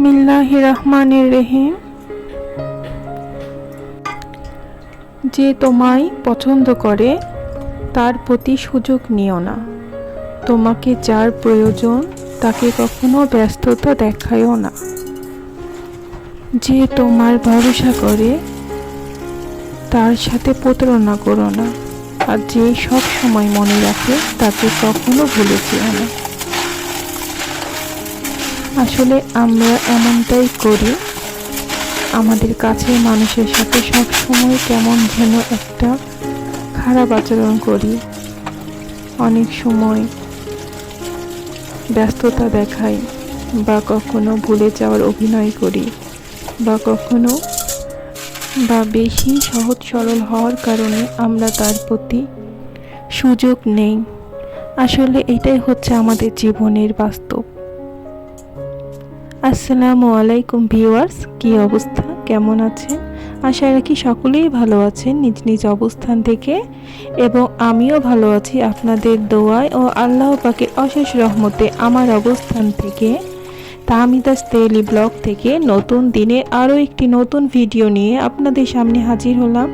বিসমিল্লাহ রহমানের রহিম। যে তোমায় পছন্দ করে, তার প্রতি সুযোগ নিও না। তোমাকে যার প্রয়োজন, তাকে কখনো ব্যস্ততা দেখায়ও না। যে তোমার ভরসা করে, তার সাথে প্রতারণা করো না। আর যে সব সময় মনে রাখে, তাকে কখনো ভুলে যেও না। আসলে আমরা এমনটাই করি, আমাদের কাছের মানুষের সাথে সব সময় কেমন যেন একটা খারাপ আচরণ করি। অনেক সময় ব্যস্ততা দেখাই বা কখনো ভুলে যাওয়ার অভিনয় করি বা কখনো বা বেশি সহজ সরল হওয়ার কারণে আমরা তার প্রতি সুযোগ নেই। আসলে এটাই হচ্ছে আমাদের জীবনের বাস্তব। আসসালামু আলাইকুম ভিউয়ার্স, কি অবস্থা? কেমন আছেন? আশা রাখি সকলেই ভালো আছেন নিজ নিজ অবস্থান থেকে এবং আমিও ভালো আছি আপনাদের দোয়ায় ও আল্লাহ পাকের অশেষ রহমতে আমার অবস্থান থেকে। তাহমিদাস তেলি ব্লগ থেকে নতুন দিনে আরও একটি নতুন ভিডিও নিয়ে আপনাদের সামনে হাজির হলাম।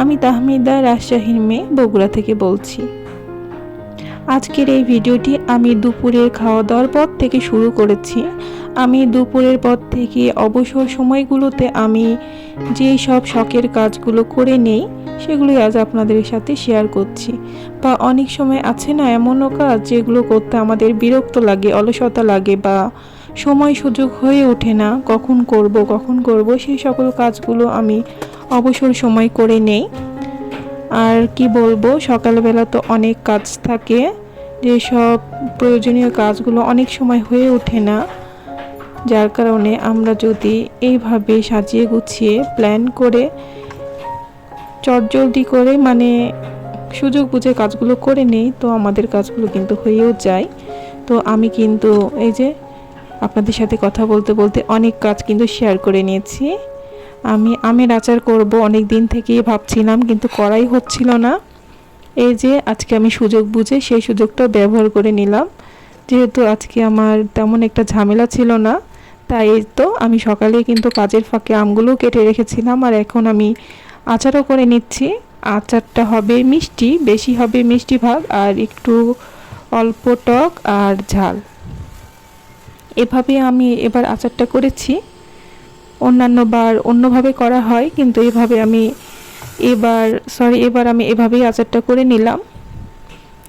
আমি তাহমিদা রাজশাহীর মেয়ে বগুড়া থেকে বলছি। আজকের এই ভিডিওটি আমি দুপুরের খাওয়া দাওয়ার পর থেকে শুরু করেছি। আমি দুপুরের পর থেকে অবসর সময়গুলোতে আমি যে সব শখের কাজগুলো করে নেই, সেগুলোই আজ আপনাদের সাথে শেয়ার করছি। বা অনেক সময় আছে না এমনও কাজ যেগুলো করতে আমাদের বিরক্ত লাগে, অলসতা লাগে বা সময় সুযোগ হয়ে ওঠে না, কখন করব কখন করব, সেই সকল কাজগুলো আমি অবসর সময় করে নেই। আর কি বলব, সকালবেলা তো অনেক কাজ থাকে। যেসব প্রয়োজনীয় কাজগুলো অনেক সময় হয়ে ওঠে না। যার কারণে আমরা যদি এইভাবে সাজিয়ে গুছিয়ে প্ল্যান করে, চটজলদি করে মানে সুযোগ বুঝে কাজগুলো করে নেই, তো আমাদের কাজগুলো কিন্তু হয়েও যায়। তো আমি কিন্তু এই যে আপনাদের সাথে কথা বলতে বলতে অনেক কাজ কিন্তু শেয়ার করে নিয়েছি। আমি আমের আচার করব অনেক দিন থেকেই ভাবছিলাম, কিন্তু করাই হচ্ছিল না। এই যে, আজকে আমি সুযোগ বুঝে সেই সুযোগটা ব্যবহার করে নিলাম। যেহেতু আজকে আমার তেমন একটা ঝামেলা ছিল না, তাই তো আমি সকালে কিন্তু কাজের ফাঁকে আমগুলো কেটে রেখেছিলাম আর এখন আমি আচারও করে নিচ্ছি। আচারটা হবে মিষ্টি, বেশি হবে মিষ্টি ভাগ আর একটু অল্প টক আর ঝাল। এভাবে আমি এবার আচারটা করেছি। অন্যান্য বার অন্যভাবে করা হয়, কিন্তু এভাবে আমি এবার সরি এবার আমি এভাবেই আচারটা করে নিলাম।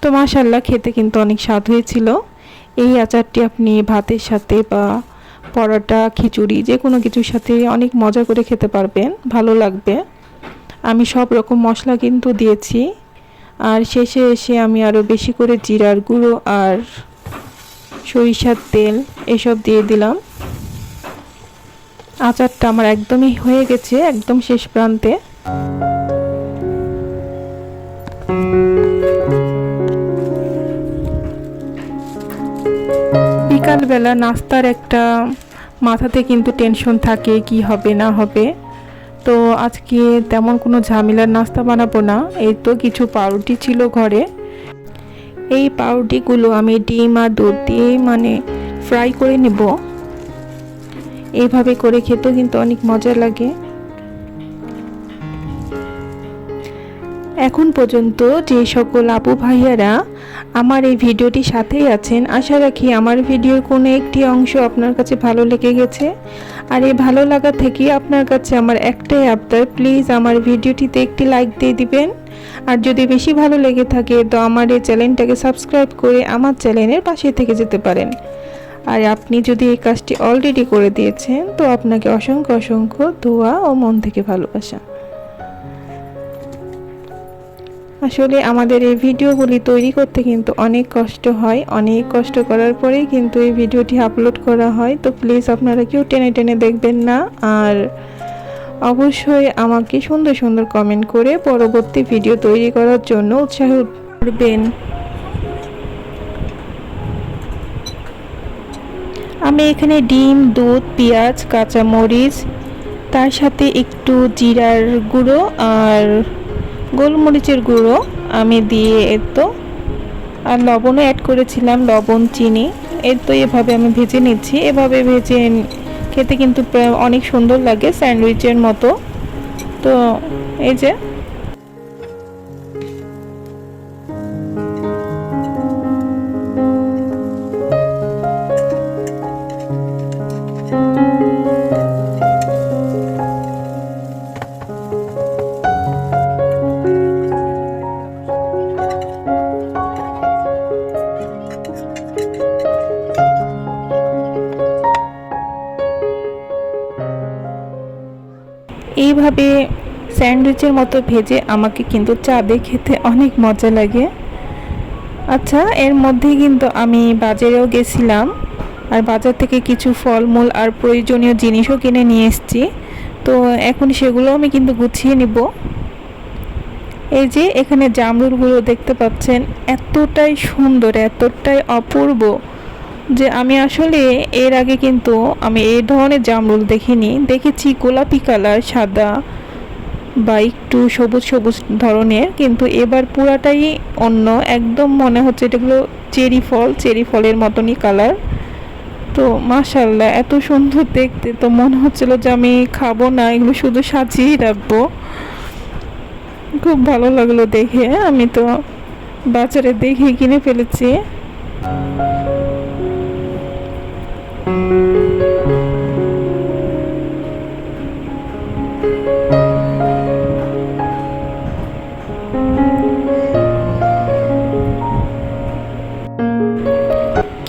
তো মাশাল্লাহ খেতে কিন্তু অনেক স্বাদ হয়েছিল। এই আচারটি আপনি ভাতের সাথে বা পরোটা, খিচুড়ি যে কোনো কিছুর সাথে অনেক মজা করে খেতে পারবেন, ভালো লাগবে। আমি সব রকম মশলা কিন্তু দিয়েছি। আর শেষে এসে আমি আরও বেশি করে জিরার গুঁড়ো আর সরিষার তেল এসব দিয়ে দিলাম। আচারটা আমার একদমই হয়ে গেছে, একদম শেষ প্রান্তে। বিকালবেলা নাস্তার একটা মাথাতে কিন্তু টেনশন থাকে, কি হবে, না হবে। তো আজকে তেমন কোনো ঝামেলার নাস্তা বানাবো না, এই তো কিছু পাউরুটি ছিল ঘরে। এই পাউরুটিগুলো আমি ডিম আর দুধ দিয়ে মানে ফ্রাই করে নেব। এইভাবে করে খেতেও কিন্তু অনেক মজা লাগে। এখন পর্যন্ত যে সকল আপু ভাইয়ারা আমার এই ভিডিওটির সাথেই আছেন, আশা রাখি আমার ভিডিওর কোনো একটি অংশ আপনার কাছে ভালো লেগে গেছে। আর এই ভালো লাগা থেকে আপনার কাছে আমার একটাই আবদার, প্লিজ আমার ভিডিওটিতে একটি লাইক দিয়ে দিবেন। আর যদি বেশি ভালো লেগে থাকে, তো আমার এই চ্যানেলটাকে সাবস্ক্রাইব করে আমার চ্যানেলের পাশে থেকে যেতে পারেন। আর আপনি যদি এই কাজটি অলরেডি করে দিয়েছেন, তো আপনাকে অসংখ্য অসংখ্য দোয়া ও মন থেকে ভালোবাসা। আসলে আমাদের এই ভিডিওগুলি তৈরি করতে কিন্তু অনেক কষ্ট হয়, অনেক কষ্ট করার পরেই কিন্তু এই ভিডিওটি আপলোড করা হয়, তো প্লিজ আপনারা কেউ টেনে টেনে দেখবেন না। আর অবশ্যই আমাকে সুন্দর সুন্দর কমেন্ট করে পরবর্তী ভিডিও তৈরি করার জন্য উৎসাহ করবেন। আমি এখানে ডিম, দুধ, পেঁয়াজ, কাঁচামরিচ, তার সাথে একটু জিরার গুঁড়ো আর গোলমরিচের গুঁড়ো আমি দিয়ে তো, আর লবণও অ্যাড করেছিলাম, লবণ, চিনি। এর তো এভাবে আমি ভেজে নিচ্ছি। এভাবে ভেজে খেতে কিন্তু অনেক সুন্দর লাগে স্যান্ডউইচের মতো। তো এই যে এইভাবে স্যান্ডউইচের মতো ভেজে আমাকে কিন্তু চা দিয়ে খেতে অনেক মজা লাগে। আচ্ছা এর মধ্যেই কিন্তু আমি বাজারেও গেছিলাম আর বাজার থেকে কিছু ফলমূল আর প্রয়োজনীয় জিনিসও কিনে নিয়ে এসেছি। তো এখন সেগুলো আমি কিন্তু গুছিয়ে নিব। এই যে এখানে জামরুলগুলো দেখতে পাচ্ছেন, এতটাই সুন্দর, এতটাই অপূর্ব। যে আমি আসলে এর আগে কিন্তু আমি এই ধরনের জামরুল দেখিনি। দেখেছি গোলাপি কালার, সাদা বা একটু সবুজ সবুজ ধরনের, কিন্তু এবার পুরাটাই অন্য। একদম মনে হচ্ছে এটাগুলো চেরি ফল, চেরি ফলের মতনই কালার। তো মাশাল্লাহ এত সুন্দর দেখতে। তো মনে হচ্ছিল যে আমি খাব না, এগুলো শুধু সাজিয়েই রাখব। খুব ভালো লাগল দেখে। আমি তো বাজারে দেখে কিনে ফেলেছি।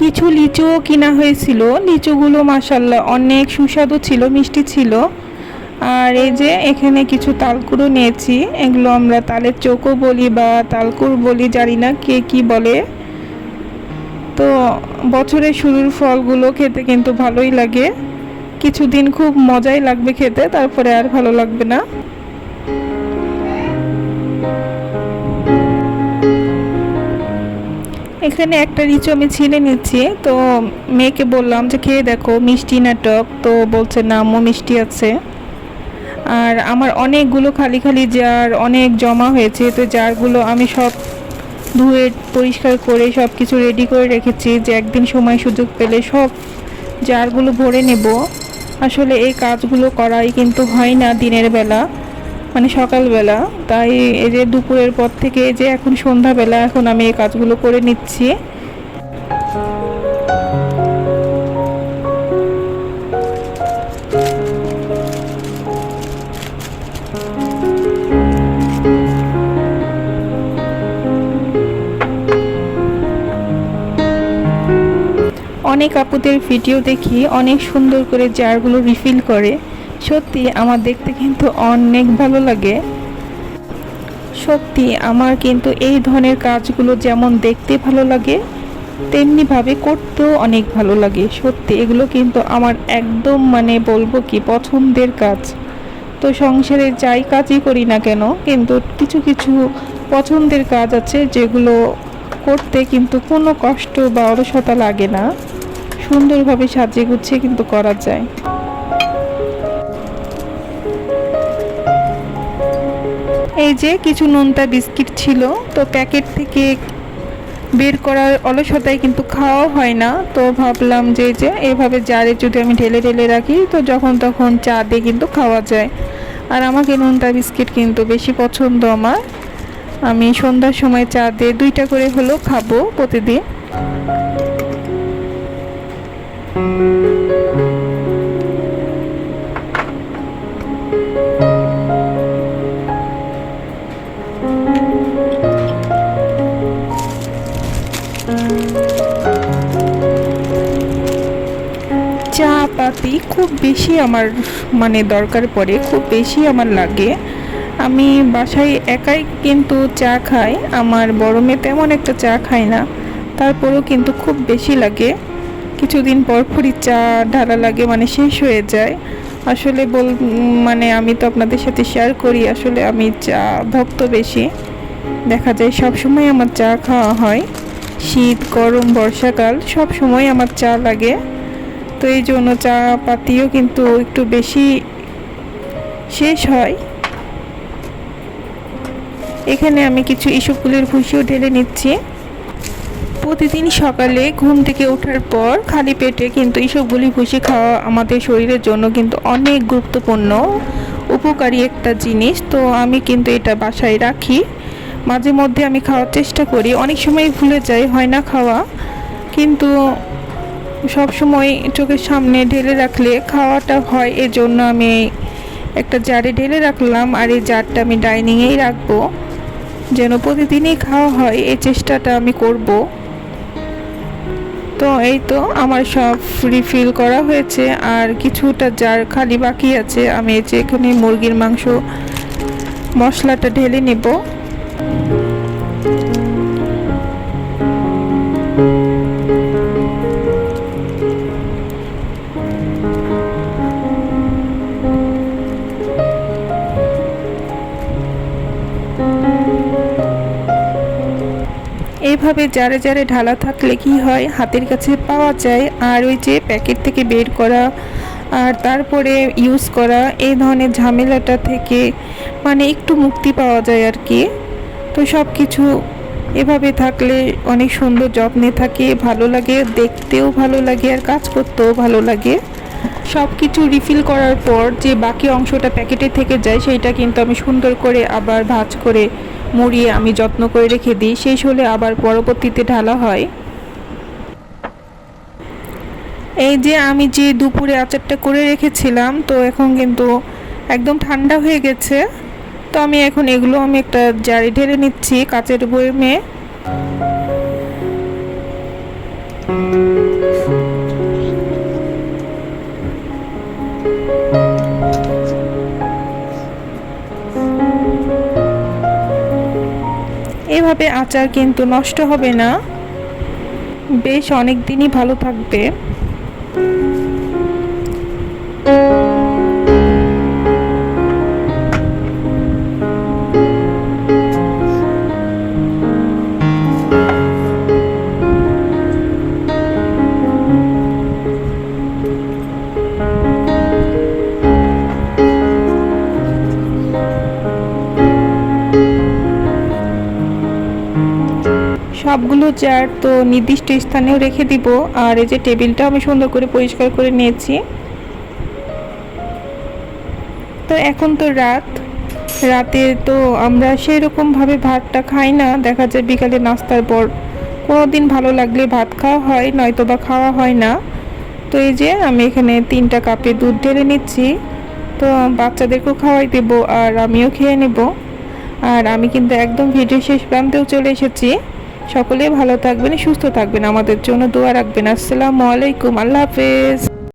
কিছু লিচুও কিনা হয়েছিল। লিচুগুলো মাসাল্লাহ অনেক সুস্বাদু ছিল, মিষ্টি ছিল। আর এই যে এখানে কিছু তালকুড়ো নিয়েছি। এগুলো আমরা তালের চোখও বলি বা তালকুর বলি, জানি না কে কি বলে। তো বছরের শুরুর ফলগুলো খেতে কিন্তু ভালোই লাগে। কিছুদিন খুব মজাই লাগবে খেতে, তারপরে আর ভালো লাগবে না। এখানে একটা লিচু আমি ছিলে নিচ্ছি, তো মেয়েকে বললাম যে, খেয়ে দেখো, মিষ্টি না টক তো বলছে, না, আম্মু, মিষ্টি আছে। আর আমার অনেকগুলো খালি খালি জার, অনেক জমা হয়েছে, তো জারগুলো আমি সব ধুয়ে পরিষ্কার করে সব কিছু রেডি করে রেখেছি যে একদিন সময় সুযোগ পেলে সব জারগুলো ভরে নেব। আসলে এই কাজগুলো করাই কিন্তু হয় না দিনের বেলা মানে সকালবেলা। তাই এই যে দুপুরের পর থেকে যে এখন সন্ধ্যাবেলা এখন আমি এই কাজগুলো করে নিচ্ছি। অনেক আপুদের ভিডিও দেখি, অনেক সুন্দর করে জারগুলো রিফিল করে। সত্যি আমার দেখতে কিন্তু অনেক ভালো লাগে। সত্যি আমার কিন্তু এই ধরনের কাজগুলো যেমন দেখতে ভালো লাগে, তেমনিভাবে করতেও অনেক ভালো লাগে। সত্যি এগুলো কিন্তু আমার একদম মানে বলব কি পছন্দের কাজ। তো সংসারে যাই কাজই করি না কেন, কিন্তু কিছু কিছু পছন্দের কাজ আছে যেগুলো করতে কিন্তু কোনো কষ্ট বা অলসতা লাগে না। সুন্দরভাবে সাজিয়ে গুছিয়ে কিন্তু করা যায়। এই যে কিছু নোনতা বিস্কিট ছিল, তো প্যাকেট থেকে বের করার অলসতায় কিন্তু খাওয়া হয় না। তো ভাবলাম যে যে এভাবে জারে যদি আমি ঢেলে ঢেলে রাখি, তো যখন তখন চা দিয়ে কিন্তু খাওয়া যায়। আর আমাকে নোনতা বিস্কিট কিন্তু বেশি পছন্দ আমার। আমি সন্ধ্যার সময় চা দিয়ে দুইটা করে হলেও খাব প্রতিদিন। চা পাতি খুব বেশি আমার মানে দরকার পড়ে, খুব বেশি আমার লাগে। আমি বাসায় একাই কিন্তু চা খাই, আমার বড় মেয়ে তেমন একটা চা খায় না, তারপরেও কিন্তু খুব বেশি লাগে। কিছুদিন পর পরই চা ঢালা লাগে মানে শেষ হয়ে যায়। আসলে বল মানে আমি তো আপনাদের সাথে শেয়ার করি, আসলে আমি চা ভক্ত বেশি। দেখা যায় সব সময় আমার চা খাওয়া হয়। শীত, গরম, বর্ষাকাল, সব সময় আমার চা লাগে। তো এই জন্য চা পাতিও কিন্তু একটু বেশি শেষ হয়। এখানে আমি কিছু ইসবগুলির ভুষিও ঢেলে নিচ্ছি। প্রতিদিন সকালে ঘুম থেকে ওঠার পর খালি পেটে কিন্তু এইসবগুলি ভুসি খাওয়া আমাদের শরীরের জন্য কিন্তু অনেক গুরুত্বপূর্ণ, উপকারী একটা জিনিস। তো আমি কিন্তু এটা বাসায় রাখি। মাঝে মধ্যে আমি খাওয়ার চেষ্টা করি। অনেক সময় ভুলে যাই, হয় না খাওয়া। কিন্তু সব সময় চোখের সামনে ঢেলে রাখলে খাওয়াটা হয়, এজন্য আমি একটা জারে ঢেলে রাখলাম আর এই জারটা আমি ডাইনিংয়েই রাখব। যেন প্রতিদিনই খাওয়া হয়, এই চেষ্টাটা আমি করব। তো এই তো আমার সব রিফিল করা হয়েছে, আর কিছুটা জার খালি বাকি আছে, আমি এই যে এখানে মুরগির মাংস মশলাটা ঢেলে নেব। এইভাবে জারে জারে ঢালা থাকলে কি হয়? হাতের কাছে পাওয়া যায়। আর ওই যে প্যাকেট থেকে বের করা আর তারপরে ইউজ করা, এই ধরনের ঝামেলাটা থেকে মানে একটু মুক্তি পাওয়া যায় আর কি। তো সব কিছু এভাবে থাকলে অনেক সুন্দর যত্নে থাকে, ভালো লাগে, দেখতেও ভালো লাগে আর কাজ করতেও ভালো লাগে। সব কিছু রিফিল করার পর যে বাকি অংশটা প্যাকেটে থেকে যায়, সেইটা কিন্তু আমি সুন্দর করে আবার ভাজ করে মুড়িয়ে আমি যত্ন করে রেখে দিই। শেষ হলে আবার পরবর্তীতে ঢালা হয়। এই যে আমি যে দুপুরে আচারটা করে রেখেছিলাম, তো এখন কিন্তু একদম ঠান্ডা হয়ে গেছে। তো আমি এখন এগুলো আমি একটা জারি ঢেলে নিচ্ছি কাচের বয়মে এভাবে আচার কিন্তু নষ্ট হবে না। বেশ অনেক দিনই ভালো থাকবে। জার তো নির্দিষ্ট স্থানেও রেখে দিব। আর এই যে টেবিলটা আমি সুন্দর করে পরিষ্কার করে নিয়েছি। তো এখন তো রাত। রাতে তো আমরা সেই সেরকমভাবে ভাতটা খাই না। দেখা যায় বিকালে নাস্তার পর কোনো দিন ভালো লাগলে ভাত খাওয়া হয়, নয়তো বা খাওয়া হয় না। তো এই যে আমি এখানে তিনটা কাপে দুধ ঢেলে নিচ্ছি। তো বাচ্চাদেরকেও খাওয়াই দেবো আর আমিও খেয়ে নেব। আর আমি কিন্তু একদম ভিডিও শেষ প্রান্তেও চলে এসেছি। সকলে ভালো থাকবেন সুস্থ থাকবেন। আমাদের জন্য দোয়া রাখবেন। আসসালামু আলাইকুম আল্লাহ হাফেজ।